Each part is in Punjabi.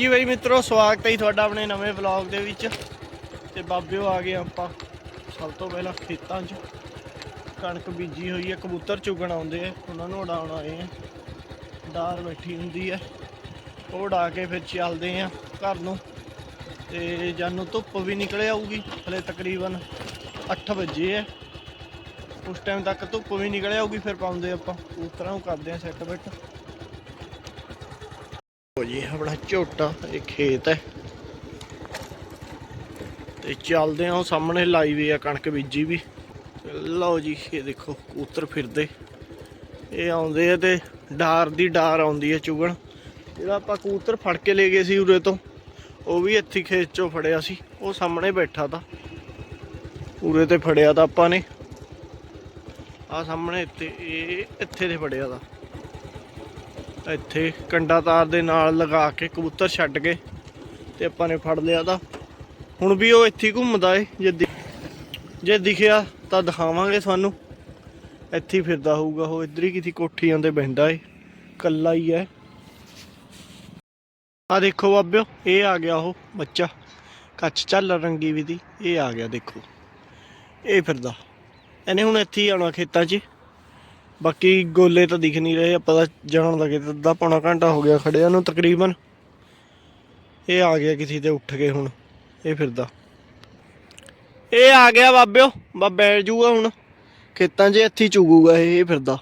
ਜੀ ਬਈ ਮਿੱਤਰੋ, ਸਵਾਗਤ ਹੈ ਜੀ ਤੁਹਾਡਾ ਆਪਣੇ ਨਵੇਂ ਵਲੌਗ ਦੇ ਵਿੱਚ। ਤੇ ਬਾਬਿਓ ਆ ਗਏ ਆਪਾਂ ਸਭ ਤੋਂ ਪਹਿਲਾਂ ਖੇਤਾਂ 'ਚ। ਕਣਕ ਬੀਜੀ ਹੋਈ ਹੈ, ਕਬੂਤਰ ਚੁਗਣ ਆਉਂਦੇ ਆ, ਉਹਨਾਂ ਨੂੰ ਉਡਾਉਣ ਆਏ ਆ। ਡਾਰ ਬੈਠੀ ਹੁੰਦੀ ਹੈ, ਉਹ ਉਡਾ ਕੇ ਫਿਰ ਚੱਲਦੇ ਆ ਘਰ ਨੂੰ। ਤੇ ਜਾਨੂੰ ਧੁੱਪ ਵੀ ਨਿਕਲ ਆਊਗੀ, ਹਲੇ ਤਕਰੀਬਨ 8 ਵਜੇ ਹੈ ਉਸ ਟਾਈਮ ਤੱਕ ਧੁੱਪ ਵੀ ਨਿਕਲ ਆਊਗੀ, ਫਿਰ ਪਾਉਂਦੇ ਆਪਾਂ, ਕਬੂਤਰਾਂ ਨੂੰ ਕਰਦੇ ਆ ਸੈੱਟ ਬਿੱਟ ਹੋ ਜੀ, ਆਪਣਾ ਝੋਟਾ, ਇਹ ਖੇਤ ਹੈ। ਤੇ ਚੱਲਦੇ ਆ ਉਹ ਸਾਹਮਣੇ ਲਾਈ ਵੀ ਆ, ਕਣਕ ਬੀਜੀ ਵੀ। ਲਓ ਜੀ, ਇਹ ਦੇਖੋ ਕੂਤਰ ਫਿਰਦੇ। ਇਹ ਆਉਂਦੇ ਆ ਤੇ ਡਾਰ ਦੀ ਡਾਰ ਆਉਂਦੀ ਹੈ ਚੁਗਣ। ਜਿਹੜਾ ਆਪਾਂ ਕੂਤਰ ਫੜ ਕੇ ਲੈ ਗਏ ਸੀ ਉਰੇ ਤੋਂ, ਉਹ ਵੀ ਇੱਥੇ ਖੇਤ ਚੋਂ ਫੜਿਆ ਸੀ। ਉਹ ਸਾਹਮਣੇ ਬੈਠਾ ਤਾ। ਉਰੇ ਤੇ ਫੜਿਆ ਤਾਂ ਆਪਾਂ ਨੇ। ਆ ਸਾਹਮਣੇ ਇੱਥੇ, ਇਹ ਇੱਥੇ ਤੇ ਫੜਿਆ ਤਾ। ਇੱਥੇ ਕੰਡਾ ਤਾਰ ਦੇ ਨਾਲ ਲਗਾ ਕੇ ਕਬੂਤਰ ਛੱਡ ਕੇ ਤੇ ਆਪਾਂ ਨੇ ਫੜ ਲਿਆ ਤਾਂ ਹੁਣ ਵੀ ਉਹ ਇੱਥੇ ਹੀ ਘੁੰਮਦਾ ਏ, ਜੇ ਜੇ ਦਿਖਿਆ ਤਾਂ ਦਿਖਾਵਾਂਗੇ ਤੁਹਾਨੂੰ ਇੱਥੇ ਫਿਰਦਾ ਹੋਊਗਾ ਉਹ, ਇੱਧਰ ਹੀ ਕਿਤੇ ਕੋਠੀਆਂ ਤੇ ਬਹਿੰਦਾ ਏ ਕੱਲਾ ਹੀ ਐ ਆ ਦੇਖੋ ਬਾਬਿਓ, ਇਹ ਆ ਗਿਆ ਉਹ ਬੱਚਾ, ਕੱਚ ਚੱਲ ਰੰਗੀ ਵੀ ਦੀ, ਇਹ ਆ ਗਿਆ ਦੇਖੋ। ਇਹ ਫਿਰਦਾ। ਇਹਨੇ ਹੁਣ ਇੱਥੇ ਹੀ ਆਉਣਾ ਖੇਤਾਂ 'ਚ। ਬਾਕੀ ਗੋਲੇ ਤਾਂ ਦਿਖ ਨਹੀਂ ਰਹੇ, ਆਪਾਂ ਤਾਂ ਜਾਣ ਲੱਗੇ ਤੇ ਅੱਧਾ ਪੌਣਾ ਘੰਟਾ ਹੋ ਗਿਆ ਖੜਿਆ ਨੂੰ ਤਕਰੀਬਨ। ਇਹ ਆ ਗਿਆ ਕਿਸੇ ਤੇ ਉੱਠ ਕੇ ਹੁਣ, ਇਹ ਫਿਰਦਾ। ਇਹ ਆ ਗਿਆ ਬਾਬਿਓ ਬੈਠ ਜੂਗਾ ਹੁਣ। ਖੇਤਾਂ 'ਚ ਇੱਥੇ ਚੁਗੂਗਾ ਇਹ ਫਿਰਦਾ।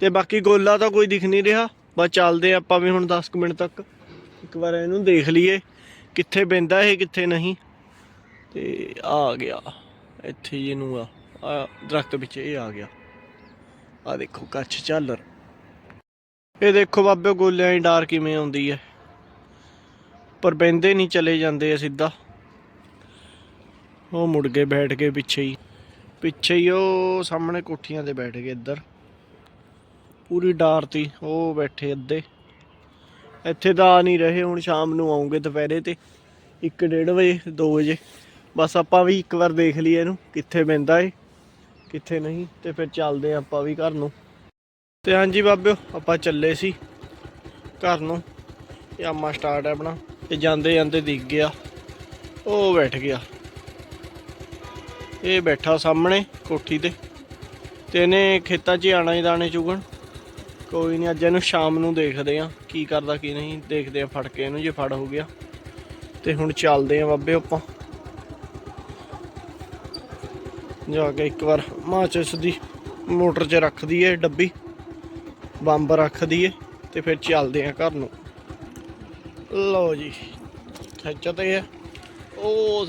ਤੇ ਬਾਕੀ ਗੋਲਾ ਤਾਂ ਕੋਈ ਦਿਖ ਨਹੀਂ ਰਿਹਾ, ਬਸ ਚੱਲਦੇ ਆਪਾਂ ਵੀ ਹੁਣ 10 ਕੁ ਮਿੰਟ ਤੱਕ। ਇੱਕ ਵਾਰ ਇਹਨੂੰ ਦੇਖ ਲਈਏ, ਕਿੱਥੇ ਬੈੰਦਾ ਇਹ, ਕਿੱਥੇ ਨਹੀਂ। ਤੇ ਆ ਗਿਆ, ਇੱਥੇ ਹੀ ਇਹਨੂੰ ਆ। ਦਰਖਤ ਪਿੱਛੇ ਇਹ ਆ ਗਿਆ। ਆ ਦੇਖੋ ਕੱਛ ਝਾਲਰ। ਇਹ ਦੇਖੋ ਬਾਬੇ, ਗੋਲਿਆਂ ਦੀ ਡਾਰ ਕਿਵੇਂ ਆਉਂਦੀ ਹੈ। ਪਰ ਬੈੰਦੇ ਨਹੀਂ, ਚਲੇ ਜਾਂਦੇ ਆ ਸਿੱਧਾ। ਉਹ ਮੁੜ ਕੇ ਬੈਠ ਕੇ ਪਿੱਛੇ ਹੀ। ਪਿੱਛੇ ਹੀ ਉਹ ਸਾਹਮਣੇ ਕੋਠੀਆਂ ਤੇ ਬੈਠ ਗਏ ਇੱਧਰ। ਪੂਰੀ ਡਾਰ ਤੀ, ਉਹ ਬੈਠੇ ਅੱਧੇ। ਇੱਥੇ ਤਾਂ ਆ ਨਹੀਂ ਰਹੇ, ਹੁਣ ਸ਼ਾਮ ਨੂੰ ਆਉਂਗੇ ਦੁਪਹਿਰੇ ਤੇ। 1:30 ਵਜੇ 2 ਵਜੇ। ਬਸ ਆਪਾਂ ਵੀ ਇੱਕ ਵਾਰ ਦੇਖ ਲਈਏ ਇਹਨੂੰ, ਕਿੱਥੇ ਬੈੰਦਾ ਏ ਕਿੱਥੇ ਨਹੀਂ ਤੇ ਫਿਰ ਚੱਲਦੇ ਹਾਂ ਆਪਾਂ ਵੀ ਘਰ ਨੂੰ। ਤੇ ਹਾਂਜੀ ਬਾਬਿਓ ਆਪਾਂ ਚੱਲੇ ਸੀ ਘਰ ਨੂੰ ਇਹ ਆਮਾ ਸਟਾਰਟ ਹੈ ਆਪਣਾ ਤੇ ਜਾਂਦੇ ਜਾਂਦੇ ਦਿਖ ਗਿਆ। ਉਹ ਬੈਠ ਗਿਆ। ਇਹ ਬੈਠਾ ਸਾਹਮਣੇ ਕੋਠੀ ਤੇ ਤੇ ਇਹਨੇ ਖੇਤਾਂ 'ਚ ਹੀ ਆਣਾ ਹੀ ਦਾਣੇ ਚੁਗਣ। ਕੋਈ ਨਹੀਂ, ਅੱਜ ਇਹਨੂੰ ਸ਼ਾਮ ਨੂੰ ਦੇਖਦੇ ਆ ਕੀ ਕਰਦਾ ਕੀ ਨਹੀਂ। ਦੇਖਦੇ ਆ ਫੜ ਕੇ ਇਹਨੂੰ ਜੇ ਫੜ ਹੋ ਗਿਆ। ਤੇ ਹੁਣ ਚੱਲਦੇ ਆ ਬਾਬੇ ਆਪਾਂ। ਜਾ ਕੇ ਇੱਕ ਵਾਰ ਮਾਚਿਸ ਦੀ ਮੋਟਰ 'ਚ ਰੱਖ ਦਈਏ ਡੱਬੀ, ਬੰਬ ਰੱਖ ਦਈਏ ਤੇ ਫਿਰ ਚੱਲਦੇ ਆ ਘਰ ਨੂੰ। ਲਓ ਜੀ, ਖਿੱਚ ਤੇ ਹੈ ਉਹ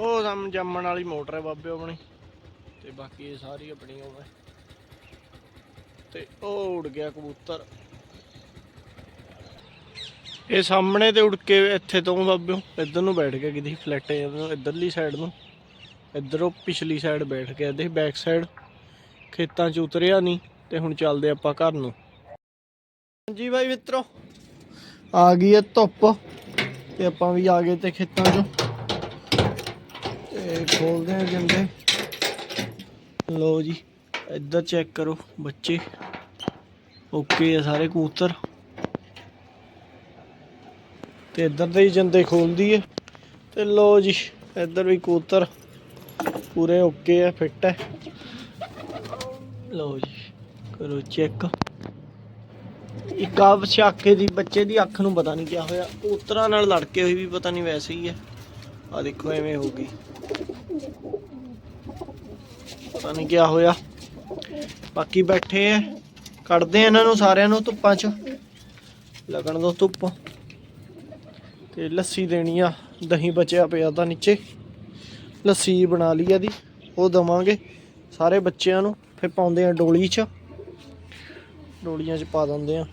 ਉਹ ਸਮ ਜੰਮਣ ਵਾਲੀ ਮੋਟਰ ਹੈ ਬਾਬੇ ਆਪਣੀ। ਤੇ ਬਾਕੀ ਇਹ ਸਾਰੀ ਆਪਣੀ ਉਹ ਹੈ ਤੇ ਉਹ ਉੜ ਗਿਆ ਕਬੂਤਰ। ਇਹ ਸਾਹਮਣੇ ਤੇ ਉੜ ਕੇ ਇੱਥੇ ਤੋਂ ਬਾਬਿਓ, ਇੱਧਰ ਨੂੰ ਬੈਠ ਗਿਆ ਕਿਤੇ, ਫਲੈਟ ਇੱਧਰਲੀ ਸਾਈਡ ਨੂੰ। ਇੱਧਰੋਂ ਪਿਛਲੀ ਸਾਈਡ ਬੈਠ ਗਿਆ ਇਹਦੇ ਬੈਕ ਸਾਈਡ ਖੇਤਾਂ 'ਚ ਉਤਰਿਆ ਨਹੀਂ ਤੇ ਹੁਣ ਚੱਲਦੇ ਆਪਾਂ ਘਰ ਨੂੰ। ਹਾਂਜੀ ਬਾਈ ਮਿੱਤਰੋ ਆ ਗਈ ਹੈ ਧੁੱਪ ਤੇ ਆਪਾਂ ਵੀ ਆ ਗਏ ਤੇ ਖੇਤਾਂ 'ਚੋਂ। ਤੇ ਖੋਲਦੇ ਆ ਜਿੰਦੇ ਲੋ ਜੀ ਇੱਧਰ ਚੈੱਕ ਕਰੋ ਬੱਚੇ। ਓਕੇ ਆ ਸਾਰੇ ਕਬੂਤਰ। ਤੇ ਇੱਧਰ ਦੇ ਹੀ ਜੰਦੇ ਖੋਲਦੀ ਏ। ਤੇ ਲੋ ਜੀ ਇੱਧਰ ਵੀ ਕਬੂਤਰ। ਪੂਰੇ ਓਕੇ ਆ ਫਿੱਟ ਹੈ ਲਓ ਜੀ ਕਰੋ ਚੈੱਕ। ਇੱਕ ਆਪ ਛਾਕੇ ਦੀ ਬੱਚੇ ਦੀ ਅੱਖ ਨੂੰ ਪਤਾ ਨਹੀਂ ਕੀ ਹੋਇਆ। ਉਤਰਾ ਨਾਲ ਲੜ ਕੇ ਹੋਈ ਵੀ ਪਤਾ ਨਹੀਂ ਵੈਸੇ ਹੀ ਹੈ ਆ ਦੇਖੋ ਐਵੇਂ ਹੋ ਗਈ। ਪਤਾ ਨਹੀਂ ਕੀ ਹੋਇਆ। ਬਾਕੀ ਬੈਠੇ ਐ ਕੱਢਦੇ ਆ ਇਹਨਾਂ ਨੂੰ ਸਾਰਿਆਂ ਨੂੰ ਧੁੱਪਾਂ 'ਚ। ਲੱਗਣ ਦੋ ਧੁੱਪ। ਤੇ ਲੱਸੀ ਦੇਣੀ ਆ। ਦਹੀਂ ਬਚਿਆ ਪਿਆ ਤਾਂ ਨੀਚੇ। ਲੱਸੀ ਬਣਾ ਲਈ ਇਹਦੀ, ਉਹ ਦਵਾਂਗੇ ਸਾਰੇ ਬੱਚਿਆਂ ਨੂੰ, ਫਿਰ ਪਾਉਂਦੇ ਆ ਡੋਲੀ 'ਚ। ਡੋਲੀਆਂ 'ਚ ਪਾ ਦਿੰਦੇ ਆ।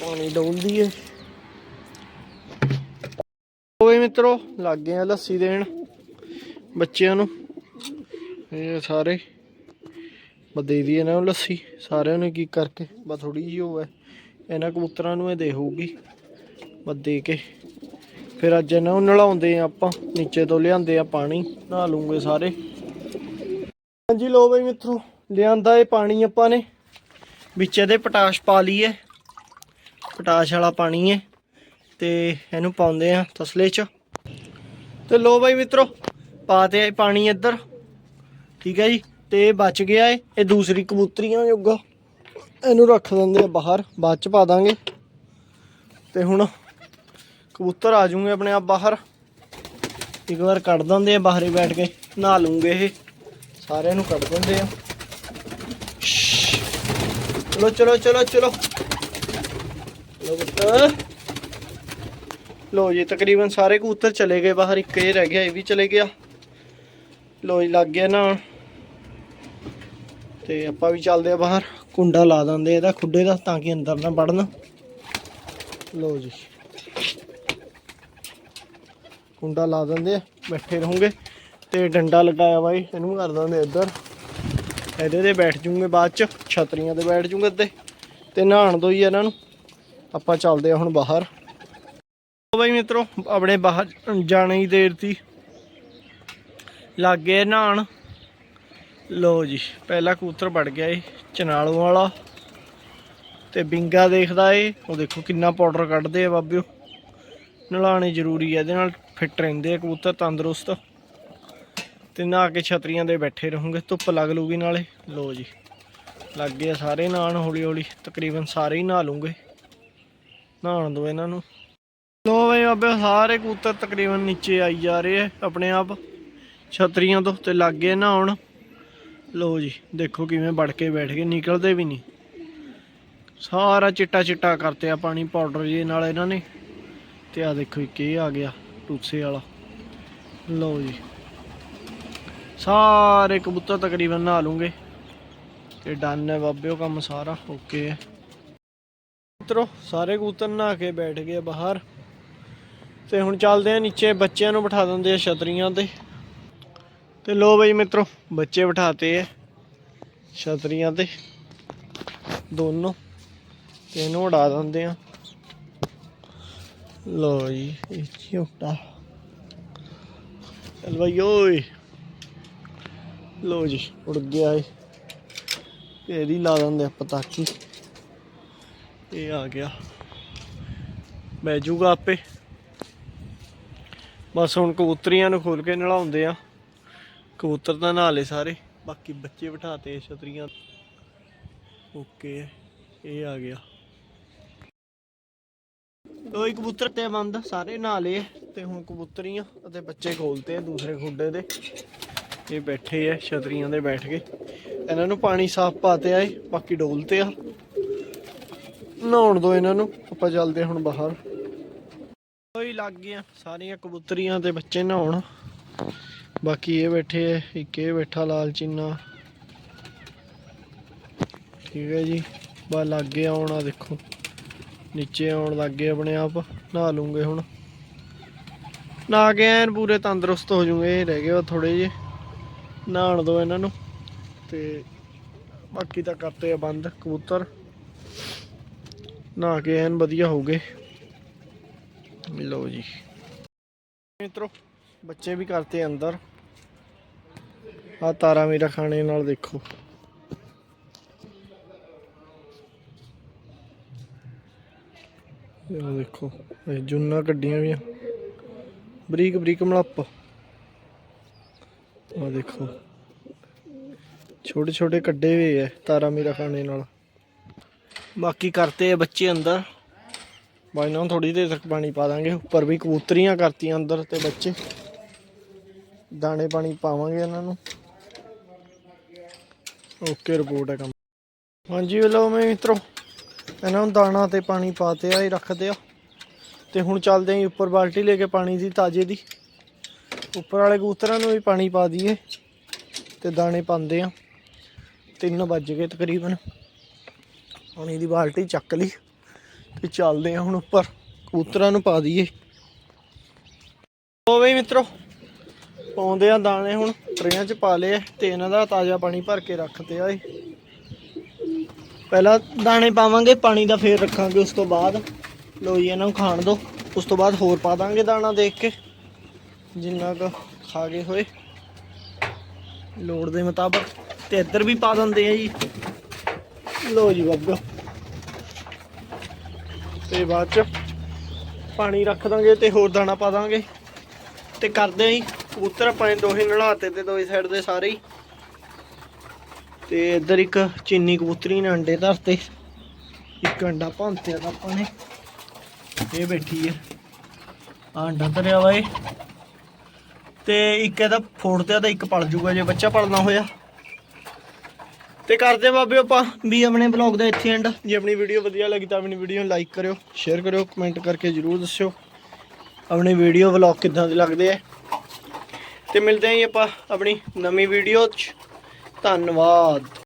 ਪਾਣੀ ਡੋਲਦੀ ਏ। ਓਏ ਮਿੱਤਰੋ, ਲੱਗ ਗਏ ਆ ਲੱਸੀ ਦੇਣ ਬੱਚਿਆਂ ਨੂੰ। ਇਹ ਸਾਰੇ। ਮੈਂ ਦੇ ਦੀ ਇਹਨਾਂ ਨੂੰ ਲੱਸੀ, ਸਾਰਿਆਂ ਨੂੰ ਕੀ ਕਰਕੇ, ਬਸ ਥੋੜੀ ਜਿਹੀ ਉਹ ਹੈ। ਇਹਨਾਂ ਕਬੂਤਰਾਂ ਨੂੰ ਇਹ ਦੇ ਹੋਊਗੀ। ਬਸ ਦੇ ਕੇ। ਫਿਰ ਅੱਜ ਇਹਨਾਂ ਨੂੰ ਨਲਾਉਂਦੇ ਆ ਆਪਾਂ, ਨੀਚੇ ਤੋਂ ਲਿਆਂਦੇ ਆ ਪਾਣੀ, ਨਹਾ ਲੂੰਗੇ ਸਾਰੇ। ਹਾਂਜੀ ਲੋ ਬਈ ਮਿੱਤਰੋ, ਲਿਆਂਦਾ ਇਹ ਪਾਣੀ ਆਪਾਂ ਨੇ। ਵਿੱਚ ਇਹਦੇ ਪਟਾਸ਼ ਪਾ ਲਈਏ। ਪਟਾਸ਼ ਵਾਲਾ ਪਾਣੀ ਹੈ ਤੇ ਇਹਨੂੰ ਪਾਉਂਦੇ ਆ ਤਸਲੇ 'ਚ। ਤੇ ਲੋ ਬਾਈ ਮਿੱਤਰੋ, ਪਾਤੇ ਆ ਪਾਣੀ ਇੱਧਰ। ਠੀਕ ਹੈ ਜੀ, ਤੇ ਇਹ ਬਚ ਗਿਆ ਏ, ਇਹ ਦੂਸਰੀ ਕਬੂਤਰੀਆਂ ਜੋਗਾ। ਇਹਨੂੰ ਰੱਖ ਦਿੰਦੇ ਆ ਬਾਹਰ, ਬਾਅਦ ਚ ਪਾ ਦਾਂਗੇ। ਤੇ ਹੁਣ ਕਬੂਤਰ ਆ ਜੂਗੇ ਆਪਣੇ ਆਪ ਬਾਹਰ। ਇੱਕ ਵਾਰ ਕੱਢ ਦਿੰਦੇ ਆ, ਬਾਹਰੇ ਬੈਠ ਕੇ ਨਹਾ ਲੂੰਗੇ ਇਹ। ਸਾਰਿਆਂ ਨੂੰ ਕੱਢ ਦਿੰਦੇ ਆ। ਚਲੋ ਚਲੋ ਚਲੋ ਚਲੋ। ਲੋ ਪੁੱਤ। ਲੋ ਜੀ, ਤਕਰੀਬਨ ਸਾਰੇ ਕਬੂਤਰ ਚਲੇ ਗਏ ਬਾਹਰ, ਇੱਕ ਇਹ ਰਹਿ ਗਿਆ, ਇਹ ਵੀ ਚਲੇ ਗਿਆ। ਲੋ ਜੀ, ਲੱਗ ਗਿਆ ਨਾ ਤੇ ਆਪਾਂ ਵੀ ਚੱਲਦੇ ਆ ਬਾਹਰ। ਕੁੰਡਾ ਲਾ ਦਿੰਦੇ ਇਹਦਾ, ਖੁੱਡੇ ਦਾ, ਤਾਂ ਕਿ ਅੰਦਰ ਨਾ ਵੜਨ। ਲੋ ਜੀ। ਕੁੰਡਾ ਲਾ ਦਿੰਦੇ ਆ, ਬੈਠੇ ਰਹੋਗੇ। ਤੇ ਡੰਡਾ ਲਗਾਇਆ ਬਾਈ, ਇਹਨੂੰ ਕਰ ਦਿੰਦੇ ਇੱਧਰ। ਇਹਦੇ ਤੇ ਬੈਠ ਜੂਗੇ ਬਾਅਦ ਚ, ਛਤਰੀਆਂ ਤੇ ਬੈਠ ਜੂਗੇ ਅੱਧੇ। ਤੇ ਨਹਾਣ ਦੋ ਹੀ ਇਹਨਾਂ ਨੂੰ। ਆਪਾਂ ਚੱਲਦੇ ਆ ਹੁਣ ਬਾਹਰ। ਬਾਈ ਮਿੱਤਰੋ, ਆਪਣੇ ਬਾਹਰ ਜਾਣੇ ਹੀ ਦੇਰ ਤੀ। ਲੱਗ ਗਏ ਨਹਾਣ ਲੋ ਜੀ, ਪਹਿਲਾ ਕੂਤਰ ਵੜ ਗਿਆ ਏ, ਚਨਾਲੋਂ ਵਾਲਾ। ਤੇ ਬਿੰਗਾ ਦੇਖਦਾ ਏ। ਉਹ ਦੇਖੋ ਕਿੰਨਾ ਪਾਊਡਰ ਕੱਢਦੇ ਆ ਬਾਬਿਓ। ਨਲਾਣੇ ਜ਼ਰੂਰੀ ਹੈ ਇਹਦੇ ਨਾਲ ਫਿੱਟ ਰਹਿੰਦੇ ਆ ਕਬੂਤਰ ਤੰਦਰੁਸਤ। ਤੇ ਨਹਾ ਕੇ ਛਤਰੀਆਂ ਦੇ ਬੈਠੇ ਰਹੋਗੇ, ਧੁੱਪ ਲੱਗ ਲੂਗੀ ਨਾਲੇ। ਲੋ ਜੀ, ਲੱਗ ਗਏ ਸਾਰੇ ਨਹਾਣ ਹੌਲੀ ਹੌਲੀ, ਤਕਰੀਬਨ ਸਾਰੇ ਹੀ ਨਹਾ ਲੂੰਗੇ ਨਹਾਣ ਦੋ ਇਹਨਾਂ ਨੂੰ। ਲੋ ਬਈ ਬਾਬੇ, ਸਾਰੇ ਕਬੂਤਰ ਤਕਰੀਬਨ ਨੀਚੇ ਆਈ ਜਾ ਰਹੇ ਆ, ਆਪਣੇ ਆਪ ਛਤਰੀਆਂ ਤੋਂ ਤੇ ਲੱਗ ਗਏ ਨਹਾਉਣ। ਲੋ ਜੀ, ਦੇਖੋ ਕਿਵੇਂ ਵੜ ਕੇ ਬੈਠ ਗਏ, ਨਿਕਲਦੇ ਵੀ ਨਹੀਂ। ਸਾਰਾ ਚਿੱਟਾ ਚਿੱਟਾ ਕਰਤੇ ਆ ਪਾਣੀ ਪਾਊਡਰ ਜੇ ਨਾਲ ਇਹਨਾਂ ਨੇ। ਤੇ ਆ ਦੇਖੋ ਇੱਕ ਇਹ ਆ ਗਿਆ, ਟੂਸੇ ਵਾਲਾ। ਲਓ ਜੀ। ਸਾਰੇ ਕਬੂਤਰ ਤਕਰੀਬਨ ਨਹਾ ਲੂੰਗੇ। ਤੇ ਡਨ ਹੈ ਬਾਬਿਓ ਕੰਮ ਸਾਰਾ। ਓਕੇ ਹੈ। ਮਿੱਤਰੋ, ਸਾਰੇ ਕਬੂਤਰ ਨਹਾ ਕੇ ਬੈਠ ਗਏ ਬਾਹਰ। ਤੇ ਹੁਣ ਚੱਲਦੇ ਆ ਨੀਚੇ, ਬੱਚਿਆਂ ਨੂੰ ਬਿਠਾ ਦਿੰਦੇ ਆ ਛਤਰੀਆਂ ਤੇ। ਤੇ ਲੋ ਬਈ ਮਿੱਤਰੋ, ਬੱਚੇ ਬਿਠਾਤੇ ਐ ਛਤਰੀਆਂ ਤੇ। ਦੋਨੋਂ। ਤੇ ਇਹਨੂੰ ਉਡਾ ਦਿੰਦੇ ਆ। ਲੋ ਜੀ, ਇਹ ਝੋਟਾ। ਚੱਲ ਬਈ, ਓਏ। ਲੋ ਜੀ, ਉੜ ਗਿਆ ਏ ਤੇ ਇਹਦੀ ਲਾ ਦਿੰਦੇ ਆ ਪਤਾਕੀ ਇਹ ਆ ਗਿਆ। ਬਹਿ ਜਾਊਗਾ ਆਪੇ। ਬਸ ਹੁਣ ਕਬੂਤਰੀਆਂ ਨੂੰ ਖੋਲ ਕੇ ਨਲਾਉਂਦੇ ਆ। ਕਬੂਤਰ ਤਾਂ ਨਹਾ ਲਏ ਸਾਰੇ। ਬਾਕੀ ਬੱਚੇ ਬਿਠਾਤੇ ਛਤਰੀਆਂ। ਓਕੇ, ਇਹ ਆ ਗਿਆ। ਦੋ ਹੀ ਕਬੂਤਰ ਤੇ ਬੰਦ, ਸਾਰੇ ਨਹਾ ਲਏ ਤੇ ਹੁਣ ਕਬੂਤਰੀਆਂ ਅਤੇ ਬੱਚੇ ਖੋਲਤੇ ਆ ਦੂਸਰੇ ਖੁੱਡੇ ਦੇ ਇਹ ਬੈਠੇ ਆ, ਛਤਰੀਆਂ ਦੇ ਬੈਠ ਕੇ। ਇਹਨਾਂ ਨੂੰ ਪਾਣੀ ਸਾਫ਼ ਪਾਤੇ ਆਏ, ਬਾਕੀ ਡੋਲਤੇ ਆ। ਨਹਾਉਣ ਦੋ ਇਹਨਾਂ ਨੂੰ, ਆਪਾਂ ਚੱਲਦੇ ਹੁਣ ਬਾਹਰ। ਕੋਈ ਲੱਗ ਗਿਆ ਸਾਰੀਆਂ ਕਬੂਤਰੀਆਂ ਤੇ ਬੱਚੇ ਨਹਾਉਣ। ਬਾਕੀ ਇਹ ਬੈਠੇ ਐ ਇੱਕ ਇਹ ਬੈਠਾ ਲਾਲਚੀਨਾ ਠੀਕ ਹੈ ਜੀ ਬਾ ਲੱਗੇ ਆਉਣ ਆ ਦੇਖੋ। ਨੀਚੇ ਆਉਣ ਲੱਗ ਗਏ ਆਪਣੇ ਆਪ, ਨਹਾ ਲੂੰਗੇ ਹੁਣ। ਨਹਾ ਕੇ ਐਨ ਪੂਰੇ ਤੰਦਰੁਸਤ ਹੋ ਜੂਗੇ ਰਹਿ ਗਏ ਥੋੜੇ ਜੇ ਨਹਾਣ ਦੋ ਇਹਨਾਂ ਨੂੰ ਤੇ ਬਾਕੀ ਤਾਂ ਕਰਤੇ ਆ ਬੰਦ ਕਬੂਤਰ। ਨਹਾ ਕੇ ਐਨ ਵਧੀਆ ਹੋ ਗਏ। ਲਓ ਜੀ। ਮਿੱਤਰੋ, ਬੱਚੇ ਵੀ ਕਰਤੇ ਅੰਦਰ। ਆ ਤਾਰਾ ਮੇਰਾ ਖਾਣੇ ਨਾਲ ਦੇਖੋ। ਇਹ ਦੇਖੋ, ਇਹ ਜੁੰਨਾ ਕੱਢੀਆਂ ਵੀ ਆ। ਬਰੀਕ ਬਰੀਕ ਮਲੱਪ। ਆ ਦੇਖੋ, ਛੋਟੇ ਛੋਟੇ ਕੱਢੇ ਹੋਏ ਐ ਤਾਰਾ ਮੇਰਾ ਖਾਣੇ ਨਾਲ। ਬਾਕੀ ਕਰਤੇ ਆ ਬੱਚੇ ਅੰਦਰ। ਬਾਈ ਨਾਲ ਥੋੜੀ ਦੇਰ ਤੱਕ ਪਾਣੀ ਪਾ ਦਾਂਗੇ। ਉੱਪਰ ਵੀ ਕਬੂਤਰੀਆਂ ਕਰਤੀਆਂ ਅੰਦਰ ਤੇ ਬੱਚੇ। ਦਾਣੇ ਪਾਣੀ ਪਾਵਾਂਗੇ ਇਹਨਾਂ ਨੂੰ। ਓਕੇ, ਰਿਪੋਰਟ ਹੈ ਕੰਮ। ਹਾਂਜੀ, ਲਓ ਮੈਂ ਮਿੱਤਰੋ। ਇਹਨਾਂ ਨੂੰ ਦਾਣਾ ਤੇ ਪਾਣੀ ਪਾਤੇ ਆ ਹੀ ਰੱਖਦੇ ਆ। ਤੇ ਹੁਣ ਚੱਲਦੇ ਆਂ ਉੱਪਰ ਬਾਲਟੀ ਲੈ ਕੇ ਪਾਣੀ ਦੀ, ਤਾਜੇ ਦੀ। ਉੱਪਰ ਵਾਲੇ ਕਬੂਤਰਾਂ ਨੂੰ ਵੀ ਪਾਣੀ ਪਾ ਦਈਏ ਤੇ ਦਾਣੇ ਪਾਉਂਦੇ ਆ। 3 ਵੱਜ ਗਏ ਤਕਰੀਬਨ। ਪਾਣੀ ਦੀ ਬਾਲਟੀ ਚੱਕ ਲਈ ਤੇ ਚੱਲਦੇ ਆ ਹੁਣ ਉੱਪਰ। ਕਬੂਤਰਾਂ ਨੂੰ ਪਾ ਦਈਏ। ਹੋ ਬਈ ਮਿੱਤਰੋ, ਪਾਉਂਦੇ ਆ ਦਾਣੇ ਹੁਣ, ਟਰੇਆਂ 'ਚ ਪਾ ਲਏ ਤੇ ਇਹਨਾਂ ਦਾ ਤਾਜ਼ਾ ਪਾਣੀ ਭਰ ਕੇ ਰੱਖਦੇ ਆ ਇਹ। ਪਹਿਲਾਂ ਦਾਣੇ ਪਾਵਾਂਗੇ, ਪਾਣੀ ਦਾ ਫੇਰ ਰੱਖਾਂਗੇ, ਉਸ ਤੋਂ ਬਾਅਦ ਲੋ ਜੀ, ਇਹਨਾਂ ਨੂੰ ਖਾਣ ਦੋ। ਉਸ ਤੋਂ ਬਾਅਦ ਹੋਰ ਪਾ ਦਾਂਗੇ ਦਾਣਾ ਦੇਖ ਕੇ, ਜਿੰਨਾ ਕੁ ਖਾ ਗਏ ਹੋਏ। ਲੋੜ ਦੇ ਮੁਤਾਬਕ ਤੇ ਇੱਧਰ ਵੀ ਪਾ ਦਿੰਦੇ ਆ ਜੀ। ਲੋ ਜੀ ਬਾਬਾ ਤੇ ਬਾਅਦ ਚ ਪਾਣੀ ਰੱਖ ਦਾਂਗੇ ਤੇ ਹੋਰ ਦਾਣਾ ਪਾ ਦਾਂਗੇ। ਤੇ ਕਰਦੇ ਆਂ ਜੀ, ਕਬੂਤਰ ਆਪਾਂ ਨੇ ਦੋਹੇ ਨਲਾਤੇ ਤੇ ਦੋਹੇ ਸਾਈਡ ਦੇ ਸਾਰੇ ਹੀ। ਤੇ ਇੱਧਰ ਇੱਕ ਚੀਨੀ ਕਬੂਤਰੀ ਨੇ ਅੰਡੇ ਧਰਤੇ। ਇੱਕ ਅੰਡਾ ਭੰਤਿਆ ਦਾ ਆਪਾਂ ਨੇ। ਇਹ ਬੈਠੀ ਹੈ ਆਹ ਅੰਡਾ ਧਰਿਆ ਵਾ ਇਹ। ਤੇ ਇੱਕ ਇਹਦਾ ਫੋੜ ਤੇ ਆ ਇੱਕ ਪਲ ਜੂਗਾ ਜੇ ਬੱਚਾ ਪਲਣਾ ਹੋਇਆ। ਤੇ ਕਰਦੇ ਆ ਬਾਬੇ ਆਪਾਂ ਵੀ ਆਪਣੇ ਬਲੌਗ ਦਾ ਇੱਥੇ ਐਂਡ ਜੇ ਆਪਣੀ ਵੀਡੀਓ ਵਧੀਆ ਲੱਗੀ ਤਾਂ ਆਪਣੀ ਵੀਡੀਓ ਨੂੰ ਲਾਈਕ ਕਰਿਓ ਸ਼ੇਅਰ ਕਰਿਓ ਕਮੈਂਟ ਕਰਕੇ ਜਰੂਰ ਦੱਸਿਓ। ਆਪਣੀ ਵੀਡੀਓ ਵਲੌਗ ਕਿੱਦਾਂ ਦੇ ਲੱਗਦੇ ਆ। ਤੇ ਮਿਲਦੇ ਆਂ ਜੀ ਆਪਾਂ ਆਪਣੀ ਨਵੀਂ ਵੀਡੀਓ 'ਚ। ਧੰਨਵਾਦ।